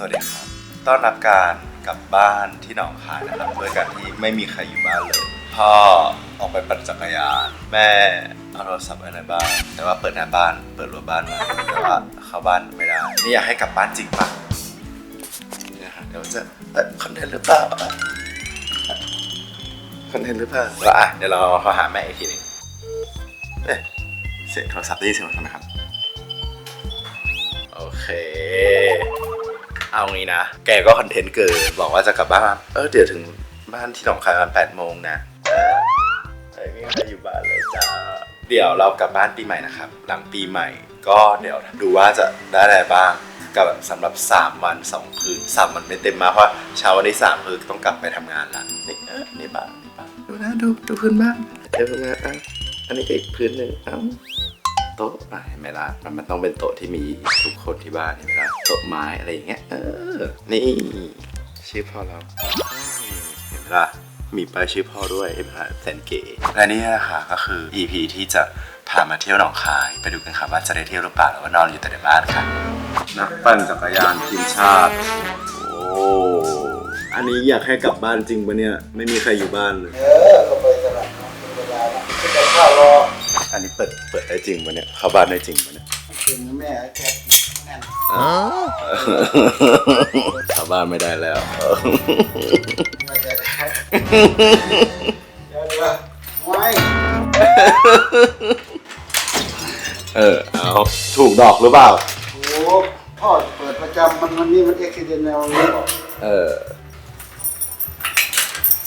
สวัสดีครับ ต้อนรับการกลับบ้านที่หนองคายนะครับด้วยการที่ไม่มีใครอยู่บ้านเลย พ่อออกไปปั่นจักรยาน แม่เอาโทรศัพท์ไว้ในบ้าน แต่ว่าเปิดหน้าบ้าน เปิดรั้วบ้านไว้แต่ว่าเข้าบ้านไม่ได้ นี่อยากให้กลับบ้านจริงปะเนี่ยฮะเดี๋ยวจะเอ้ยคอนเทนต์หรือเปล่าคอนเทนต์หรือเปล่าแล้วอะเดี๋ยวเราโทรหาแม่อีกทีหนึงเอ๊ะเสียงโทรศัพท์ได้ยินเสียงโทรศัพท์ไหมครับ โอเค เอางี้นะ แกก็คอนเทนต์เกินบอกว่าจะกลับบ้าน เออเดี๋ยวถึงบ้านที่หนองคายประมาณแปดโมงนะเออเฮ้ยไม่มีใครอยู่บ้านเลยจ้า เดี๋ยวเรากลับบ้านปีใหม่นะครับ หลังปีใหม่ ก็เดี๋ยวดูว่าจะได้อะไรบ้างกับสำหรับ 3 วัน 2 คืน 3 วันไม่เต็มมาเพราะเช้าวันที่3คือต้องกลับไปทำงานละนี่เออนี่บ้านนี่บ้านดูนะดูดูพื้นบ้านเดี๋ยวพื้นบ้าอะอันนี้ก็อีกพื้นหนึ่งเอ้า โต๊ะอะเห็นไหมล่ะมันมันต้องเป็นโต๊ะที่มีทุกคนที่บ้านเห็นไหมล่ะโต๊ะไม้อะไรอย่างเงี้ยเออนี่ชื่อพ่อเราเห็นไหมล่ะมีป้ายชื่อพ่อด้วยเห็นไหมล่ะแสนเก๋และนี่นะคะก็คือ EP ที่จะพามาเที่ยวหนองคาย ไปดูกันค่ะว่าจะได้เที่ยวหรือเปล่าหรือว่านอนอยู่แต่ในบ้านค่ะ นักปั่นจักรยานทีมชาติ โอ้ อันนี้อยากให้กลับบ้านจริงปะเนี่ย ไม่มีใครอยู่บ้านเลย นนี้เปิดเปิดได้จริงปะเนี่ยเข้าบ้านได้จริงปะเนี่ยเป็นแม่แคทแน่นเข้าบ้านไม่ได้แล้วมาจะได้เดี๋ยวเดี๋ยวไม่เออเอาถูกดอกหรือเปล่าโอ้พ่อเปิดประจำมันวันนี้มันเอ็กซิเดนแนวนี้บอกเออ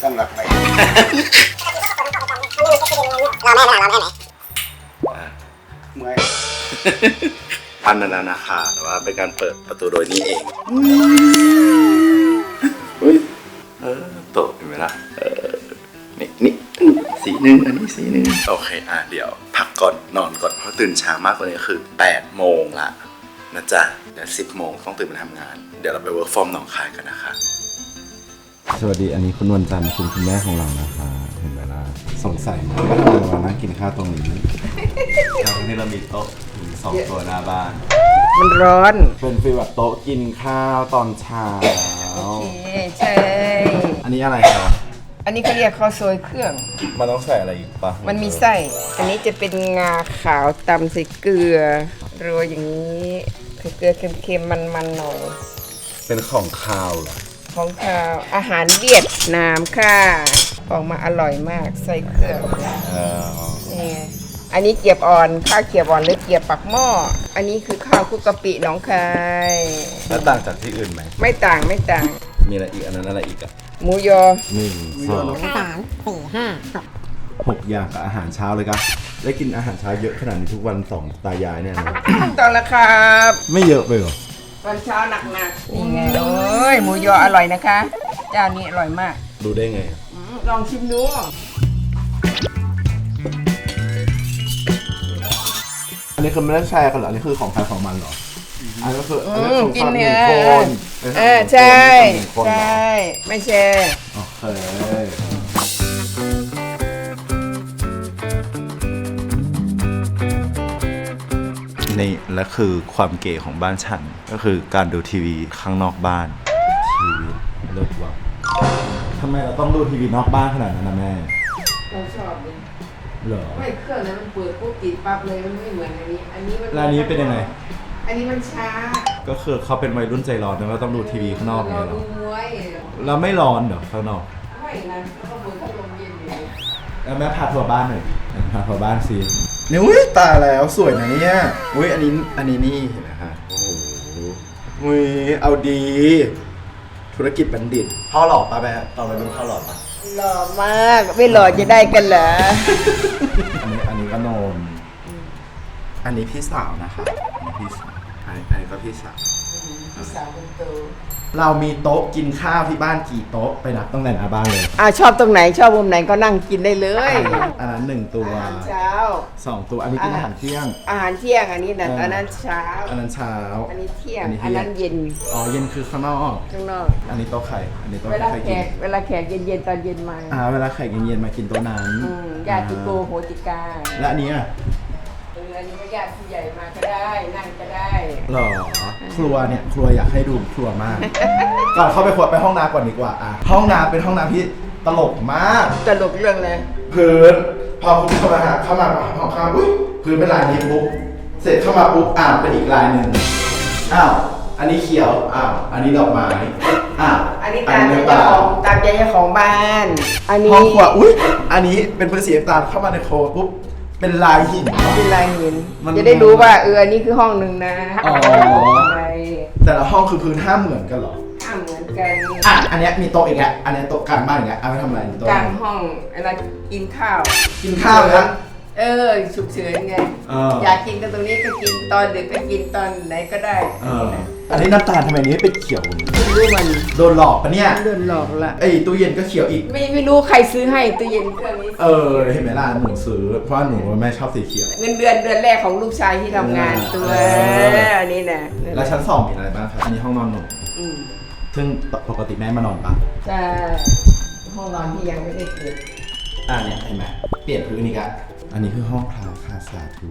ตั้งหลักไหนเมื่ อยอันนั้นนะนะคะแต่ว่าเป็นการเปิดประตูโดยนี้เองเฮ้ยเออโตะเห็นไหมล่ะเออนี่นี่สีหนึ่งอันนี้สีหนึ่งโอเค อะ เดี๋ยว พักก่อนนอนก่อนเพราะตื่นเช้ามากกว่านี้คือ8โมงละนะจ๊ะเดี๋ยว10โมงต้องตื่นมาทำงาน เดี๋ยวเราไปเวิร์กฟอร์มหนองคายกันนะคะ สวัสดีอันนี้คุณนวลจันทร์คุณคุณแม่ของเรานะคะ เห็นไหมล่ะสงสัยไหมว่าทำไมเรานั่งกินข้าวตรงนี้แล้วที่เรามีโต๊ะถึงสองตัวหน้าบ้าน มันร้อน เป็นฟีลแบบโต๊ะกินข้าวตอนเช้าโอเคใช่ อันนี้อะไรครับ อันนี้เขาเรียกข้าวซอยเครื่อง มันต้องใส่อะไรอีกปะมันมีไส้ อันนี้จะเป็นงาขาวตำใส่เกลือโรยอย่างนี้คือเกลือเค็มๆมันๆหน่อย เป็นของข้าวเหรอ ของข้าวอาหารเวียดนามค่ะออกมาอร่อยมากใส่เครื่องเออนี่ไงอันนี้เกียบอ่อนข้าวเกียบอ่อนหรือเกียบปักหม้ออันนี้คือข้าวคลุกกะปิหนองคายแล้วต่างจากที่อื่นไหมไม่ต่างไม่ต่าง มีอะไรอีกอันนั้นอะไรอีกอะหมูยอหนึ่งสองสามสี่ห้าหกอย่างกับอาหารเช้าเลยครับได้กินอาหารเช้าเยอะขนาดนี้ทุกวันสองตายายเนี่ยนะต้องแล้วครับ ไม่เยอะไปเหรอ วันเช้าหนักๆนี่ไงโอ้ยหมูยออร่อยนะคะเจ้านี้อร่อยมาก ดูได้ไงอืมลองชิมดูอันนี้คือไม่ได้แชร์กันเหรอ อันนี้คือของใครของมันเหรอ อันนี้ก็คืออันอืนี้มคือกินความหเนื้นึ่องคนเออใช่หนึ่งคนเหรใช่อไม่แชร์โอเค นี่และคือความเก๋ของบ้านฉัน ก็คือการดูทีวีข้างนอกบ้านทีวีเลิศว่ะทำไมเราต้องดูทีวีนอกบ้านขนาดนั้นนะแม่เราชอบเลยเหรอไม่เครื่องนั้นมันเปิดปุ๊บติดปั๊บเลยมันไม่เหมือนอันนี้ อันนี้มันแล้วอันนี้เป็นยังไง อันนี้มันช้า ก็คือเขาเป็นวัยรุ่นใจร้อนนะก็ต้องดูทีวีข้างนอกอย่างเราเงี้ยเหรดูอมวยแล้วไม่ร้อนเหรอข้างนอกไม่นะแล้วก็เปิดพัดลมเย็นอยู่แล้วแม่พาทัวร์บ้านหน่อย พาทัวร์บ้านสินี่อุ้ยตายแล้วสวยนะเนี่ยอุ้ยอันนี้อันนี้นี่เห็นไหมฮะโอ้โหอุ้ยเอาดี ธุรกิจบัณฑิตพ่อหล่อปะแม่ตอนเราเป็นพ่อหล่อปะหล่อมากไม่หล่อจะได้กันเหรอ อันนี้อันนี้ก็นมอันนี้พี่สาวนะคะอันนี้พี่สาวอันนี้อันนี้ก็พี่สาว พี่สาวคนโต เรามีโต๊ะกินข้าวที่บ้านกี่โต๊ะไปนับตั้งแต่หน้าบ้านเลย อ่าชอบตรงไหนชอบมุมไหนก็นั่งกินได้เลยอันนั้นหนึ่งตัวอาหารเช้า สองตัวอันนี้กินอาหารเที่ยง อาหารเที่ยงอันนี้นะเอออัอันนั้นเช้า อันนั้นเช้า อันนี้เที่ยง อันนี้เที่อัยงนนั้นเย็น อ๋อเย็นคือข้างนอกข้างนอก อันนี้โต๊ะไข่ อันนี้โต๊ะเวลาไข่แขกินกเวลาแขกเย็นๆตอนเย็นมา อ่าเวลาไข่เย็นๆมากินโต๊ะนั้นอืมญาติโกโหติกา และอันนี้อะเอออันนี้ก็ญาติผู้ใหญ่มาก็ ได้นั่งก็ได้ หรอครัวเนี่ยครัวอยากให้ดูครัวมาก ก่อนเข้าไปครัวไปห้องน้ำก่อนดีกว่าอะห้องน้ำเป็นห้องน้ำที่ตลกมาก ตลกเรื่องอะไรพื้นพอคุณเข้ามาหาเข้ามาพอเข้ามาอุ้ยพื้นเป็นลายนี้ปุ๊บเสร็จเข้ามาปุ๊บอ่าวเป็นอีกลายหนึ่งอ้าวอันนี้เขียวอ้าวอันนี้ดอกไม้อ้าวอันนี้ตามใจเนื้อปเจ้าลาของตามใจเจ้าของบ้าน อันนี้ห้องครัวอุ้ยอันนี้เป็นพื้นสีน้ำตาลเข้ามาในโครัวปุ๊บ เป็นลายหิน เป็นลายหินมันจะได้รู้ว่าเอออันนี้คือห้องหนึ่งนะอ๋ออะไรแต่ละห้องคือพื้นห้ามเหมือนกันเหรอ ห้ามเหมือนกันอะ อันเนี้ยมีโต๊ะอีกแล้วอันเนี้ยโต๊ะกลางบ้านอีกแล้วเอาไปทำอะไรโต๊ะกลางห้องเวลากินข้าวกินข้าวเลยนะ เออฉุกเฉินไงเอออยากกินก็ตรงนี้ก็กินตอนดึกก็กินตอนไหนก็ได้เอออันนี้น้ำตาลทำไมนี้เป็นเขียวอย่างนี้ไม่รู้มันโดนหลอกปะเนี่ยโดนหลอกละไอ้ตู้เย็นก็เขียวอีก ไม่ไม่รู้ใครซื้อให้ตู้เย็นเครื่องนี้ เออเห็นไหมล่ะหนูซื้อ เพราะว่าหนูแม่ชอบสีเขียว เงินเดือนเดือนแรกของลูกชายที่ทำงานตัวเออ อันนี้นะแล้วชั้นสองมีอะไรบ้างครับอันนี้ห้องนอนหนูอืมซึ่งปกติแม่มานอนปะใช่ห้องนอนที่ยังไม่ได้เปิดอ่าเนี่ยเห็นไหมเปลี่ยนพื้นอีกอะ อันนี้คือห้องพระคาสาธุ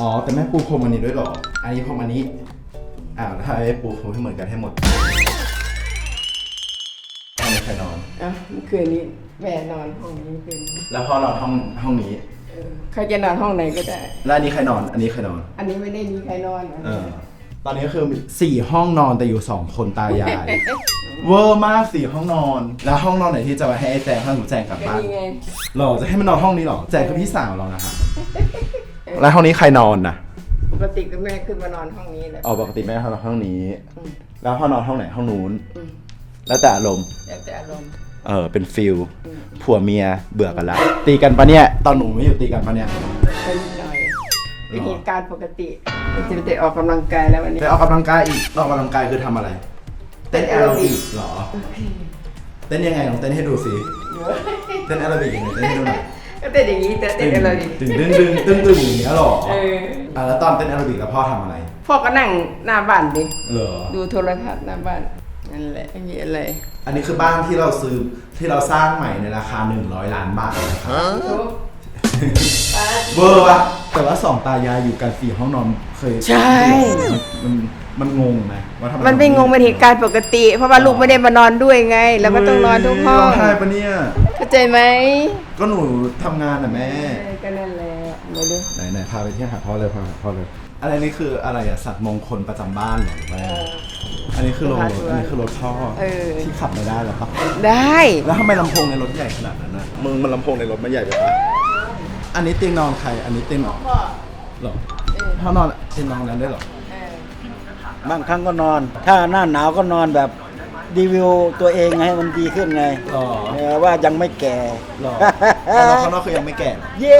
อ๋อ แต่แม่ปูพรมอันนี้ด้วยเหรอ อันนี้พรมอันนี้ อ้าวถ้าไอ้ปูพรมให้เหมือนกันให้หมดห้องนี้ใครนอน อะเมื่อคืนนี้แม่นอนห้องนี้เป็นแล้วพ่อนอนห้องห้องนี้ เออใครจะนอนห้องไหนก็ได้ แล้วอันนี้ใครนอน อันนี้ใครนอน อันนี้ไม่ได้มีใครนอนนะเออ ตอนนี้ก็คือสี่ห้องนอนแต่อยู่สองคนตายาย เวอร์มากสี่ห้องนอน แล้วห้องนอนไหนที่จะมาให้ไอ้แจงให้หนูแจงกลับก็บ้านนี่ไงหรอจะให้มันนอนห้องนี้หรอแจงคือพี่สาวเรานะครับแล้วห้องนี้ใครนอนนะปกติก็แม่ขึ้นมานอนห้องนี้แหละอ๋อปกติแม่นอนห้องนี้อืมแล้วห้องนอนห้องไหนห้องนู้นอืมแล้วแต่อารมณ์แล้วแต่อารมณ์เออเป็นฟิลผัวเมียเบื่อกันละตีกันปะเนี่ยตอนหนูไม่อยู่ตีกันปะเนี่ยก็นิดหน่อย เป็นเหตุการณ์ปกติจะไปออกกำลังกายแล้ววันนี้ ไปออกกำลังกายอีกออกกำลังกายคือทำอะไร เต้นแอโรบิกเหรอ เต้นยังไงลองเต้นให้ดูสิ เต้นแอโรบิกยังไงเต้นให้ดูหน่อยก็เต้นอย่างนี้แต่เต้นแอโรบิกดึงดึงดึงดึงดึงอย่างเงี้ยหรอเอออะแล้วตอนเต้นแอโรบิกแล้วพ่อทำอะไร พ่อก็นั่งหน้าบ้านดิ เหรอ ดูโทรทัศน์หน้าบ้านนั่นแหละไม่มีอะไร อันนี้คือบ้านที่เราซื้อที่เราสร้างใหม่ในราคา 100 ล้านบาทนะครับ เวอร์ปะแต่ว่าสองตายายอยู่กันสี่ห้องนอนเคยใช่ มันมันมันงงไหมว่าทำไมมันไม่งงเป็นเหตุการณ์ปกติ เพราะว่าลูกไม่ได้มานอนด้วยไง แล้วก็ต้องนอนทุกห้องใช่ปะเนี่ย เข้าใจไหมก็หนูทำงานน่ะแม่เออก็นั่นแหละมาดูไหนไหนพาไปเที่ยวหาพ่อเลยพาหาพ่อเลย อะไรนี่คืออะไรอะสัตว์มงคลประจำบ้านเหรอหรือว่ายังไงอันนี้คือโรงรถอันนี้คือรถพ่อเออที่ขับไม่ได้หรอปะได้ แล้วทำไมลำโพงในรถใหญ่ขนาดนั้นนะมึงมันลำโพงในรถมันใหญ่ไปปะ อันนี้เตียงนอนใคร อันนี้เตียงนอนพ่อหรอพ่อนอนเตียงนอนนั้นได้หรอ เออบางครั้งก็นอน ถ้าหน้าหนาวก็นอนแบบรีวิวตัวเองให้มันดีขึ้นไงหรอ เออว่ายังไม่แก่หรอแล้วนอนข้างนอกคือยังไม่แก่เหรอเย่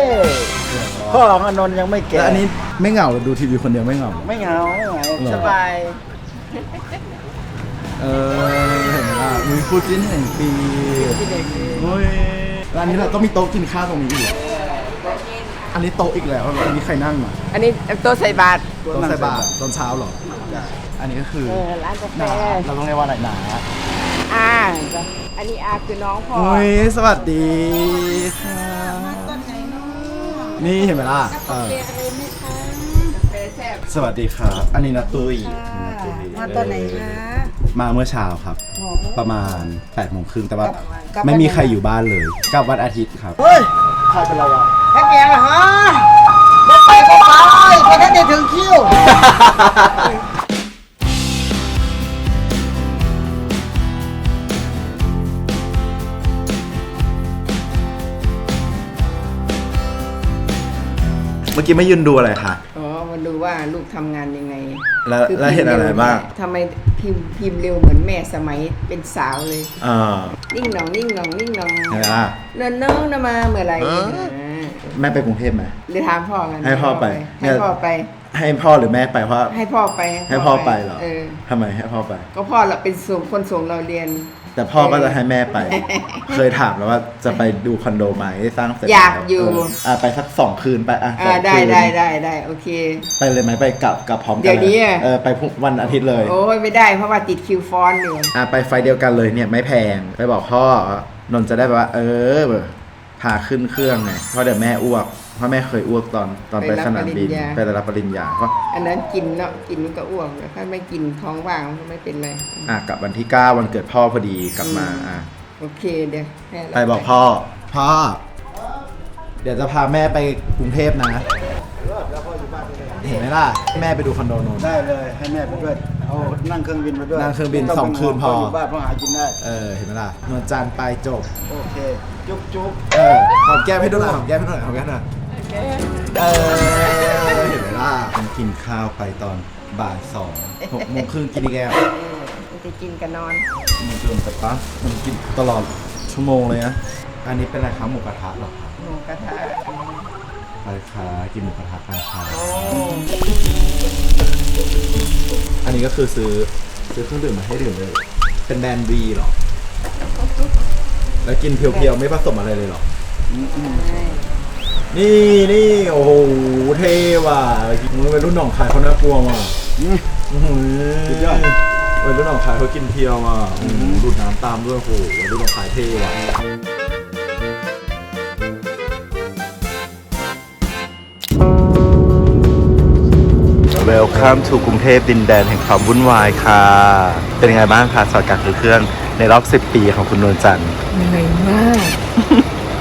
พ่อของอนนท์ยังไม่แก่แล้วอันนี้ไม่เหงาเหรอดูทีวีคนเดียวไม่เหงาเหรอไม่เหงาไม่เหงาหรอ สบายเออเห็นไหมล่ะมีคู่จิ้นแห่งปี ที่เด็กดีโอ้ยร้านนี้เราต้องมีโต๊ะกินข้าวตรงนี้อีกเหรอ อันนี้โต๊ะอีกแล้วอันนี้ใครนั่งมาอันนี้โต๊ะใส่บาตรโต๊ะใส่บาตรตอนเช้าเหรอ อันนี้ก็คือเออร้านกาแฟ หนาเราต้องเรียกว่าอะไรหนาอาอันนี้อาคือน้องพ่อโอ้ยสวัสดีค่ะนี่เห็นไหมล่ะเออเฟแซ่บสวัสดีครับ อันนี้นะตุ้ยนาตุ้ยมาตอนไหนคะ มาเมื่อเช้าครับ ประมาณ8ปดโมงครึ่งแต่ว่า กลับไม่มีวันไหนใครอยู่บ้านเลยกลับวันอาทิตย์ครับเฮ้ยใครเป็นไรวะ แพ็กยังเหรอฮะไม่ไปก็ไปไปถ้าจะถึงคิว เมื่อกี้ไม่ยืนดูอะไรคะ อ๋อมาดูว่าลูกทำงานยังไงแล้วคือแล้วเห็นอะไรบ้างทำไมพิมพ์พิมพ์เร็วเหมือนแม่สมัยเป็นสาวเลยเออนิ่งหนองนิ่งหนองนิ่งหนองเห็นไหมล่ะ เนินน้องนะมาเมื่อไหร่อ่า แม่ไปกรุงเทพไหมเดี๋ยวถามพ่อกันให้พ่อไปให้พ่อไป ให้พ่อหรือแม่ไปเพราะให้พ่อไปให้พ่อไปเหรอเออทำไมให้พ่อไป ก็พ่อเราเป็นส่งคนส่งเราเรียน แต่พ่อก็จะให้แม่ไป เคยถามแล้วว่าจะไปดูคอนโดไหมสร้างเสร็จอยากแล้วอยู่เอะไปสักสองคืนไปอะสอ่าองได้คืนได้ได้ได้โอเค ไปเลยไหมไปกลับกลับพร้อมกัเดี๋ยวนี้ลอะเออไปพรุ่งวันอาทิตย์เลย โอ้ยไม่ได้เพราะว่าติดคิวฟอนต์อยู่อะไปไฟล์เดียวกันเลยเนี่ยไม่แพงไปบอกพ่อนนท์จะได้แบบว่า เออ พาขึ้นเครื่องไงเพราะเดี๋ยวแม่อ้วกเพราะแม่เคยอ้วกตอนตอนไปไปรับสนามบินปริญญา ไปรับปริญญาก็อันนั้นกินเนาะกินมันก็อ้วกแต่ถ้าไม่กินท้องว่างมันก็ไม่เป็นไร อะกลับวันที่ 9 วันเกิดพ่อพอดีกลับมาอะโอเคเดี๋ยวแม่ไปบอกพ่อ พ่อ เดี๋ยวจะพาแม่ไปกรุงเทพนะ เลยเห็นไหมล่ะแม่ไปดูคอนโดโนนได้เลยให้แม่ไปด้วยเอานั่งเครื่องบินไปด้วยนั่งเครื่องบินไม่ต้สองคืนพออยู่บ้านพ่อหากินได้ เออเห็นไหมล่ะนวลจันทร์ไปจบ โอเค จุ๊บจุ๊บเออหอมแก้มให้ดูหน่อยหอมแก้มให้ดูหน่อยหอมแก้มหน่อยเออเห็นไหมล่ะมันกินข้าวไปตอนบ่ายสองหกโมงครึ่งกินอีกแก้วเออมันจะกินกันนอน มันเกินไปปะมันกินตลอดชั่วโมงเลยนะอันนี้เป็นอะไรครับหมูกระทะเหรอครับหมูกระทะ ไปค่ะกินหมูกระทะกันค่ะอันนี้ก็คือซื้อซื้อเครื่องดื่มมาให้ดื่มเลย เป็นแบรนด์วีหรอ แล้วกินเพียวๆ ไม่ผสมอะไรเลยหรอ นี่นี่โอ้โหเท่ว่ะมึงเป็นรุ่นหนองคายเขาน่ากลัวว่ะอื้อหือเป็นรุ่นหนองคายเขากินเพียวอะดูดน้ำตามด้วยโอ้โหรุ่นหนองคายเท่ว่ะ Welcome to กรุงเทพดินแดนแห่งความวุ่นวายค่ะ เป็นยังไงบ้างคะสอดกัดคือเครื่องในรอบ 10 ปีของคุณนวลจันทร์เหนื่อยมาก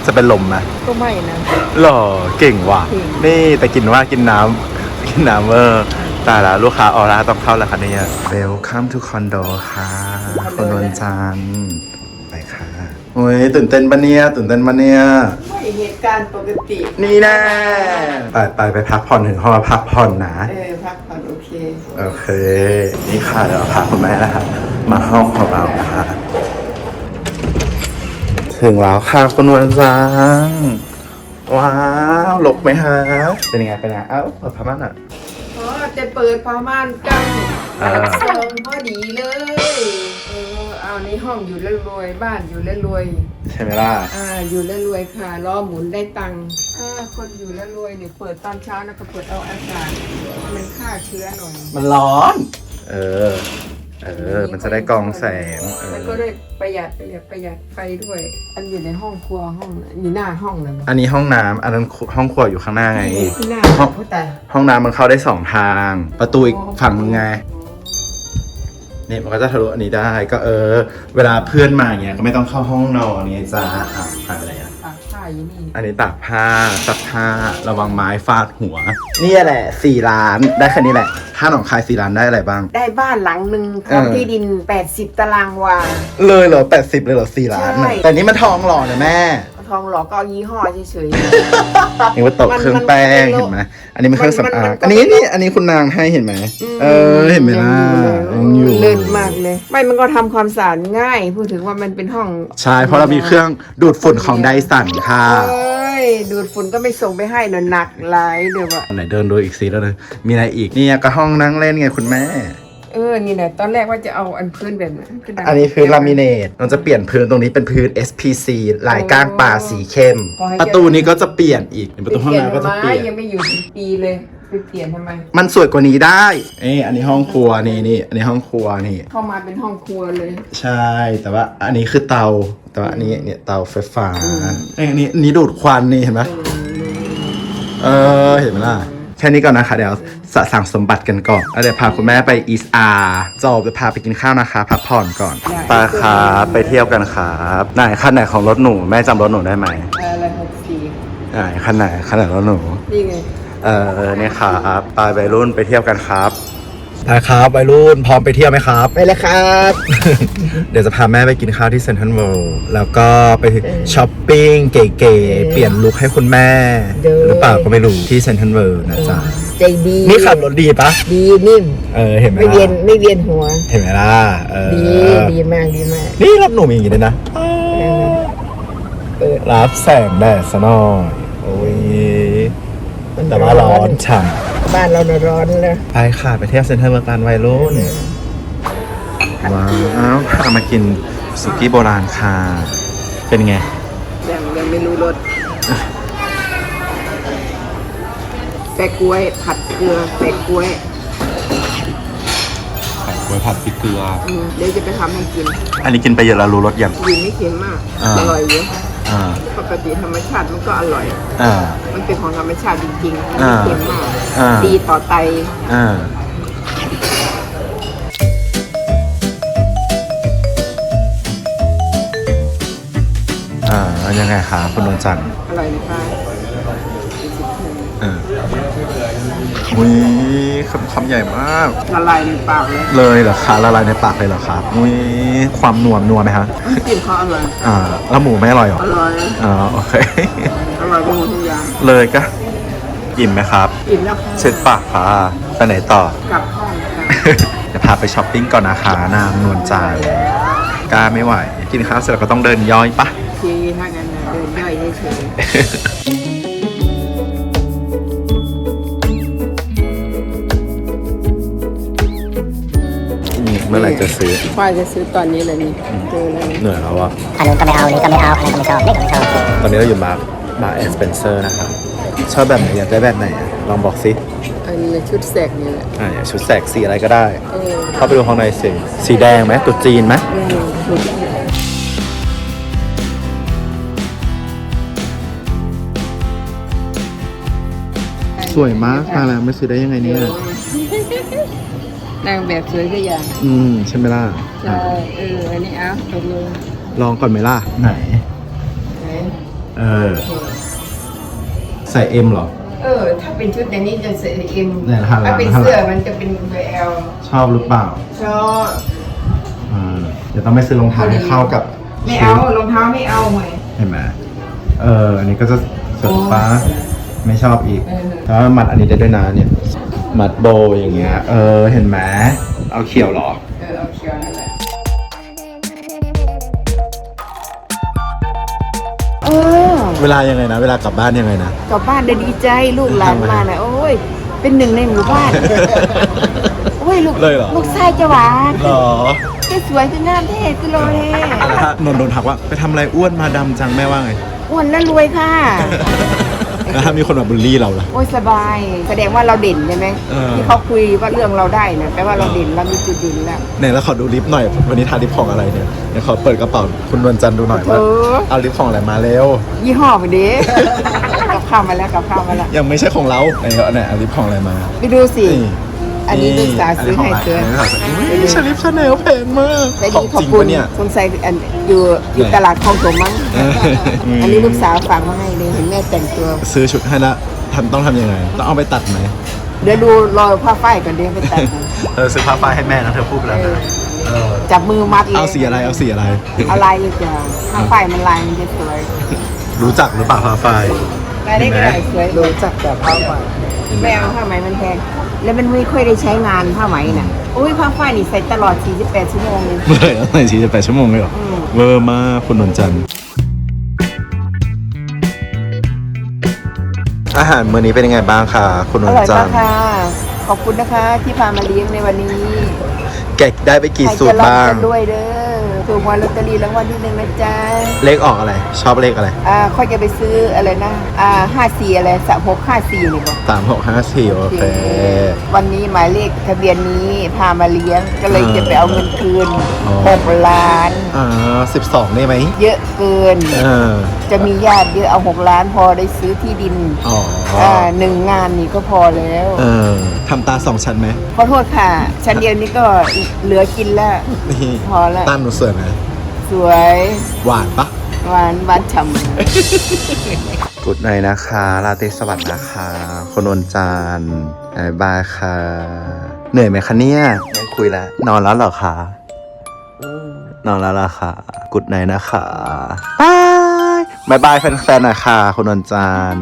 จะเป็นลมไหมก็ไม่นะหล่อเก่งว่ะเก่งนี่แต่กินว่ากินน้ำกินน้ำเวอร์ตายละลูกค้าออร่าต้องเข้าแล้วค่ะเนี่ย Welcome to condo ค่ะคุณนวลจันทร์ไปค่ะโอ้ยตื่นเต้นปะเนี่ยตื่นเต้นปะเนี่ยไม่เหตุการณ์ปกติ นี่แน่ไปไปไปพักผ่อนถึงห้องพักผ่อนนะเออ พักผ่อนโอเค โอเค นี่ค่ะเดี๋ยวเราพาคุณแม่นะครับมาห้องของเรานะคะ ถึงแล้วค่ะคุณวันจังว้าวหลบไหมฮะเป็นยังไงเป็นยังไงเอ้าเปิดพม่านอะพอจะเปิดผ้าม่านกันอ่าเสริมพอดีเลย เออเอาในห้องอยู่แล้วรวยบ้านอยู่แล้วรวย ใช่ไหมล่ะ อ่าอยู่แล้วรวยค่ะล้อหมุนได้ตังค์อ่าคนอยู่แล้วรวยเนี่ยเปิดตอนเช้านะก็เปิดเอาอากาศให้มันฆ่าเชื้อหน่อยมันร้อน เออ เออ มันจะได้กรองแสงเอแล้วอก็ได้ประหยัดประหยัดประหยัดไฟด้วย อันอยู่ในห้องครัวห้องอยู่หน้าห้องเลยอันนี้ห้องน้ำอันนั้นห้องครัวอยู่ข้างหน้าไงที่หน้าห้อง ผู้ตายห้องน้ำมันเข้าได้สองทาง ประตูอีกฝั่งนึงไง เนี่ยมันก็จะทะลุอันนี้ได้ก็เออ เวลาเพื่อนมาอย่างเงี้ยก็ไม่ต้องเข้าห้องนอนไงจ้าอะผ่านอะไรอะ ตากผ้าอยู่นี่อันนี้ตากผ้าซักผ้าระวังไม้ฟาดหัว นี่แหละสี่ล้านได้แค่นี้แหละ ถ้าหนองคายสี่ล้านได้อะไรบ้าง ได้บ้านหลังหนึ่งพร้อมเออ ที่ดิน 80 ตารางวา เลยเหรอแปดสิบเลยเหรอสี่ล้านน่ะใช่ แต่นี่มันทองหล่อนะแม่ท องหลอกก็เอายี่ห้อเฉยนี่ว่าตกเครื่องแป้งเห็นไหมอันนี้มันเครื่องสำอางมันมันอันนี้นี่อันนี้คุณนางให้เห็นไหมๆเออเห็นไหมล่ะยัยังงออยู่ยู่เล่นมากเลย ไม่มันก็ทำความสะอาดง่าย พูดถึงว่ามันเป็นห้องใช่เพราะเรามีเครื่องดูดฝุ่นของไดสันค่ะเอ้ยดูดฝุ่นก็ไม่ส่งไปให้หน่อยหนักหลายเดี๋ยวอะไหนเดินดูอีกสิแล้วเลยมีอะไรอีกเนี่ยก็ห้องนั่งเล่นไงคุณแม่ เออ นี่แหละ ตอนแรกว่าจะเอาอันพื้นแบบนั้นกระดาษอันนี้พื้นลามิเนตเราจะเปลี่ยนพื้นตรงนี้เป็นพื้น SPC ลายก้างปลาสีเข้มขอให้ประตูนี้ก็จะเปลี่ยนอีกประตูห้องน้ำก็จะเปลี่ยนยังไม่อยู่ถึงปีเลยไปเปลี่ยนทำไม มันสวยกว่านี้ได้เอ้อันนี้ห้องครัวนี่นี่อันนี้ห้องครัวนี่ เข้ามาเป็นห้องครัวเลย ใช่ แต่ว่าอันนี้คือเตา แต่ว่าอันนี้เนี่ยเตาไฟฟ้าเอ้ยอันนี้อันนี้ดูดควันนี่เห็นไหมเออเห็นไหมล่ะแค่นี้ก่อนนะคะ เดี๋ยวสะสั่งสมบัติกันก่อนแล้วเดี๋ยวพาคุณแม่ไปอีสอาจบจะพาไปกินข้าวนะคะ พักผ่อนก่อนได้ไปครับไปเที่ยวกันครับไหนขั้นไหนของรถหนูแม่จำรถหนูได้ไหมอะไรหกสี่ไหนขั้นไหนขั้นไหนรถหนูนี่ไง เออเนี่ยครับไปวัยรุ่นไปเที่ยวกันครับ ไปครับวัยรุ่นพร้อมไปเที่ยวไหมครับ ไปเลยครับ เดี๋ยวจะพาแม่ไปกินข้าวที่เซนทรัลเวิลด์แล้วก็ไปช้อปปิ้งเก๋ๆ เปลี่ยนลุคให้คุณแม่ เด้อ หรือเปล่าก็ไม่รู้ที่เซนทรัลเวิลด์นะจ๊ะ ใจดีนี่ขับรถดีปะ ดีนิ่ม เออ เห็นไหมไม่เวียนล่ะไม่เวียนหัว เห็นไหมล่ะ เออดีดีมากดีมาก นี่รถหนูมีอย่างนี้ด้วยนะเปิดรับแสงแดดซะหน่อย โอ้ย แต่ว่าร้อนฉ่ำ บ้านเราน่ะร้อนเลยไปค่ะไปเที่ยวเซ็นทรัลเวิลด์กันวัยรุ่นว้าวพามากินสุกี้โบราณค่ะเป็นไง ยังยังไม่รู้รสแปะกล้วยผัดเกลือแปะกล้วยไข่กล้วยผัดพริกเกลือ อืมเดี๋ยวจะไปทำให้กินอันนี้กินไปเยอะแล้วรู้รสยังกินไม่เค็มมาก อ่า อร่อยเยอะอ่าป กติธรรมชาติมันก็อร่อย อ่า มันเป็นของธรรมชาติจริงๆอ่าไม่เค็มมากอ่า ดีต่อไต อ่า อ่ายังไงคะคุณนวลจันทร์ อร่อยนะคะ อุ้ยคำคำใหญ่มาก ละลายในปากเลยเลยเหรอคะละลายในปากเลยเหรอครับอุ้ยความนวลนัวไหมคะน้ำจิ้มเขาอร่อย อ่าแล้วหมูไม่อร่อยเหรออร่อย อ่าโอเค อร่อยไปหมดทุกอย่างเลยก็อิ่มไหมครับ อิ่มแล้วค่ะเช็ดปากค่ะไปไหนต่อ กลับห้องค่ะเดี๋ยวพาไปช้อปปิ้งก่อนนะคะนางนวลจันทร์กล้าไม่ไหว กินข้าวเสร็จแล้วก็ต้องเดินย่อยปะ ทีถ้างั้นนะเดินย่อยเฉยนี่ มื่อไหร่จะซื้อๆฝ้ายจะซื้อตอนนี้เลยนี่เจอแล้วนี่เหนื่อยแล้วอะอันนู้นก็ไม่เอาอันนี้ก็ไม่เอาอันนั้นก็ไม่ชอบนี่ก็ไม่ชอบตอนนี้เราอยู่มามาเอสเปนเซอร์นะครับชอบแบบไหนอยากได้แบบไหนอะลองบอกสิอันนี้ชุดแสกนี่แหละอ่าอยากชุดแสกสีอะไรก็ได้ เออเข้าไปดูข้างในสิสีแดงไหมตุ๊ดจีนไหมอืมชุดสวยมากมาแล้วไม่ซื้อได้ยังไงเนี่ย นางแบบสวยก็อย่างอืมใช่ไหมล่ะใช่เอออันนี้เอาตกลงลองก่อนไหมล่ะ ไหน ไหนเออ ใส่เอ็มเหรอ เออ ถ้าเป็นชุดอย่างนี้จะใส่เอ็มเนี่ยนะฮะถ้าเป็นเสื้อมันจะเป็นเบอร์เอลชอบหรือเปล่าชอบอ่าเดี๋ยวต้องไปซื้อรองเท้าให้เข้ากับไม่เอารองเท้าไม่เอาไหม เห็นไหมเออ อันนี้ก็จะเสื้อฟ้า ไม่ชอบอีกเออ แล้วมัดอันนี้ได้ด้วยนะเนี่ย มัดโบว์อย่างเงี้ย เออ เห็นไหมเอาเขียวเหรอ เออเอาเขียวนั่นแหละเออเวลายังไงนะ เวลากลับบ้านยังไงนะ กลับบ้านได้ดีใจลูกหลานมาน่ะโอ้ย เป็นหนึ่งในหมู่บ้าน โอ้ยลูกเลยเหรอ ลูกชายจะหวานหรอจะสวยจะงามเท่จะรอแฮแล้วถ้านนท์โดนทักว่า ไปทำอะไรอ้วนมาดำจังแม่ว่าไง อ้วนและรวยค่ะ แล้วถ้ามีคนมาบูลลี่เราล่ะ โอ้ยสบาย แสดงว่าเราเด่นใช่ไหมเออ ที่เขาคุยว่าเรื่องเราได้นะแปลว่าเราเด่นเรามีจุดเด่นแล้ว ไหนแล้วขอดูลิปหน่อย วันนี้ทาลิปของอะไรเนี่ยเดี๋ยวขอเปิดกระเป๋าคุณนวลจันทร์ดูหน่อยว่า เออ เอาลิปของอะไรมาเร็ว ยี่ห้อไปดิกับข้าวมาแล้วกับข้าวมาแล้วยังไม่ใช่ของเราไหนเอาไหนเอาลิปของอะไรมา ไปดูสิ นี่ อันนี้ลูกสาวซื้อให้เธออันนี้ของอะไรอันนี้ชาลิปชาแนลแพงมากแต่ขอดีงขอบจริงคุณปะเนี่ย สงสัยอันอยู่อยู่ไหนตลาดคลองถมมั้งเอออืมอันนี้ลูกสาวฝากมาให้เลยเห็นแม่แต่งตัว ซื้อชุดให้ละทำต้องทำยังไง ต้องเอาไปตัดไหมเดี๋ยวดูรอยผ้าฝ้ายก่อนเดี๋ยวไปตัดนะเออซื้อผ้าฝ้ายให้แม่นะเธอพูดไปแล้วนะเออจับมือมัดเลยเอาสีอะไรเอาสีอะไร เอาลายเลยจ้ะผ้าฝ้ายมันลายมันจะสวยรู้จักหรือเปล่าผ้าฝ้าย ลายได้ก็ได้สวยรู้จักแต่ผ้าไหมแม่เอาผ้าไหมมันแพงแล้วมันไม่ค่อยได้ใช้งานผ้าไหมน่ะโอ้ยผ้าฝ้ายนี่ใส่ตลอด 48 ชั่วโมงเลยเมื่อไหร่เอาใส่สี่สิบแปดชั่วโมงเลยเหรออืมเวอร์มากคุณนนจันทร์อาหารมื้อนี้เป็นยังไงบ้างคะคุณนอนร่อยจัมานกทร์ค่ะ ขอบคุณนะคะที่พามาเลี้ยงในวันนี้ แกะได้ไปกี่ใครสูตจะรรับบ้างกันด้วยเด้อ ถูกวันลอตเตอรี่รางวัลที่หนึ่งนะจ๊ะเลขออกอะไร ชอบเลขอะไรอ่าค่อยจะไปซื้ออะไรนะอ่าห้าสี่อะไรสะหกห้าสี่นี่บอกสามหกห้าสี่โอเค วันนี้หมายเลขทะเบียนนี้พามาเลี้ยงก็เลยอ่าจะไปเอาเงินคืนอ๋อ หกล้าน อ่าสิบสองได้ไหมเยอะเกิน เออจะมีญาติเยอะเอาหกล้านพอได้ซื้อที่ดิน อ๋อ อ่าหนึ่งงานนี่ก็พอแล้วเออทำตาสองชั้นไหมขอโทษค่ะชั้นเดียวนี้ก็เหลือกินแล้ว นี่พอละ ตาหนูสวยไหมสวยหวานปะ หวานหวานฉ่ำ กุดไนนะคะลาตรีสวัสดีนะคะคนนนจานบายบายค่ะ เหนื่อยไหมคะเนี่ย ไม่คุยแล้ว นอนแล้วเหรอคะนอนแล้วล่ะค่ะ กุดไนนะคะบายบายบายแฟนๆหน่อยค่ะคนนนจาน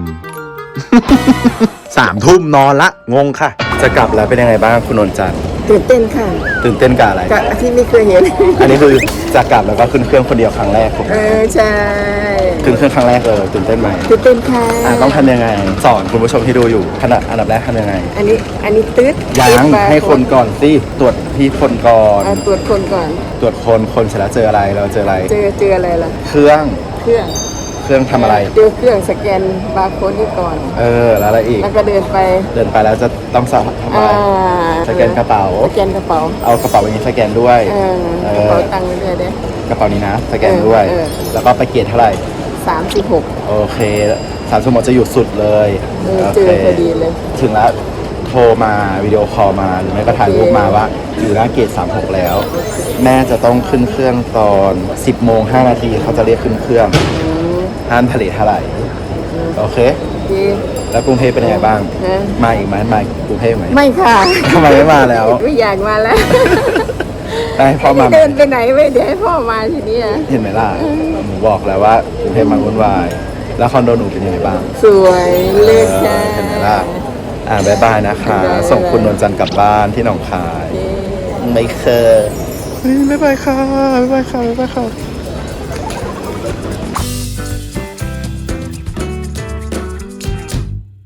สามทุ่มนอนละ งงค่ะ จะกลับแล้วเป็นยังไงบ้างคุณนนจันทร์ตื่นเต้นค่ะตื่นเต้นกับอะไร กับที่ไม่เคยเห็น อันนี้คือจะกลับแล้วก็ขึ้นเครื่องคนเดียวครั้งแรกผมเออใช่ขึ้นเครื่องครั้งแรกเลยตื่นเต้นไหมตื่นเต้นค่ะอะต้องทำยังไง สอนคุณผู้ชมที่ดูอยู่ขณะอันดับแรกทำยังไง อันนี้อันนี้ตืดยังตืดมาให้คนก่อนสิตรวจที่คนก่อน อะตรวจคนก่อน ตรวจคนคนเสร็จแล้วเจออะไรเราเจออะไร เจอเจออะไรล่ะ เครื่องเครื่องเค รื่องทำอะไรเจอเครื่องสแกนบาร์โค้ดนี่ก่อน เออ แล้วอะไรอีก แล้วก็เดินไปเดินไปแล้วจะต้องสทำอะไรอ่าสแกนกระเป๋า สแกนกระเป๋า เอากระเป๋าใบนี้สแกนด้วยเออเอกระอเป๋าตังค์ไปด้วยเด้กระเป๋านี้นะ สแกนด้วยเออเออแล้วก็ไปเกียรเท่าไหร่สาม36 โอเคสามสมองจะอยู่สุดเลยเออเจอพอดีเลย ถึงแล้วโทรมาวิดีโอคอลมาหรือไม่ก็ถ่ายรูปมาว่า อยู่หน้าเกต36 แล้ว แม่จะต้องขึ้นเครื่องตอน 10โมง5นาทีเขาจะเรียกขึ้นเครื่อง ห้ามทะเลเท่าไหร่โอเคโอเคแล้วกรุงเทพเป็นยังไงบ้างฮะมาอีกไหมมากรุงเทพไหมไม่ค่ะทำไมไม่มาแล้วไม่อยากมาแล้วได้ให้พ่อมาไหมเดินไปไหนไม่เดี๋ยวให้พ่อมาทีนี้อะเห็นไหมล่ะหนูบอกแล้วว่ากรุงเทพมันวุ่นวาย แล้วคอนโดหนูเป็นยังไงบ้างสวยเลิศค่ะเห็นไหมล่ะอ่าบายบายนะคะ บ๊ายบาย ส่งคุณนวลจันทร์กลับบ้านที่หนองคาย ไม่เคยบ๊ายบายค่ะบ๊ายบายค่ะบ๊ายบายค่ะ